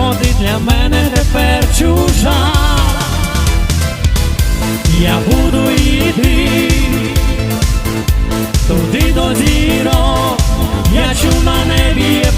бо для мене тепер чужа, я буду йти туди до зіро, я чув на небі є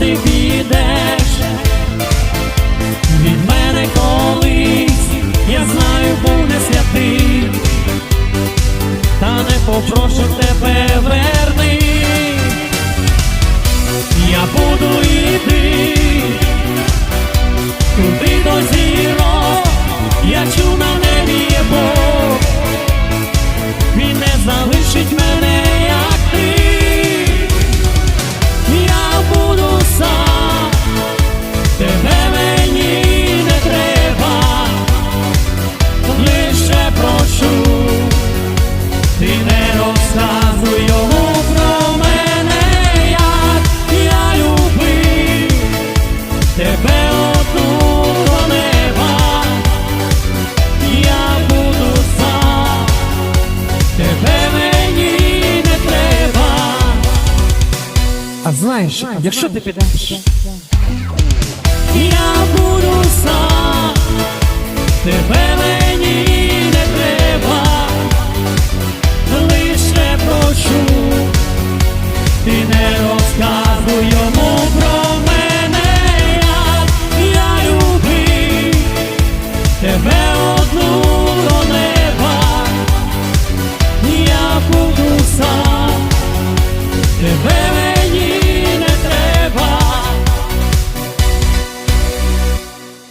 ти підеш від мене колись, я знаю, був не святий, та не попрошу. Знаєш, якщо ти підеш, я буду сам, тебе мені не треба, лише прошу, ти не розказуй йому про мене, як я любив тебе одну до неба, я буду сам, тебе.